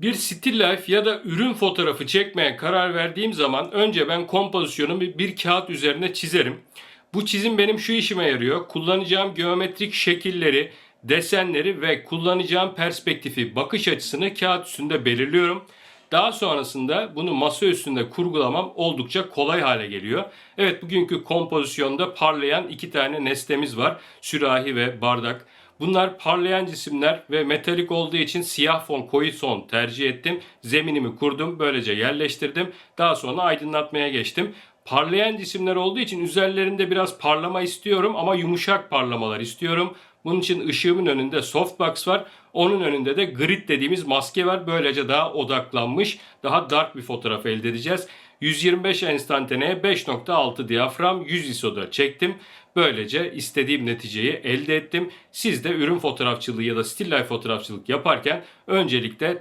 Bir still life ya da ürün fotoğrafı çekmeye karar verdiğim zaman önce ben kompozisyonumu bir kağıt üzerine çizerim. Bu çizim benim şu işime yarıyor. Kullanacağım geometrik şekilleri, desenleri ve kullanacağım perspektifi, bakış açısını kağıt üstünde belirliyorum. Daha sonrasında bunu masa üstünde kurgulamam oldukça kolay hale geliyor. Evet bugünkü kompozisyonda parlayan iki tane nesnemiz var. Sürahi ve bardak. Bunlar parlayan cisimler ve metalik olduğu için siyah fon, koyu son tercih ettim. Zeminimi kurdum, böylece yerleştirdim. Daha sonra aydınlatmaya geçtim. Parlayan cisimler olduğu için üzerlerinde biraz parlama istiyorum ama yumuşak parlamalar istiyorum. Bunun için ışığımın önünde softbox var. Onun önünde de grid dediğimiz maske var. Böylece daha odaklanmış, daha dark bir fotoğraf elde edeceğiz. 125 enstantaneye 5.6 diyafram 100 ISO'da çektim. Böylece istediğim neticeyi elde ettim. Siz de ürün fotoğrafçılığı ya da still life fotoğrafçılık yaparken öncelikle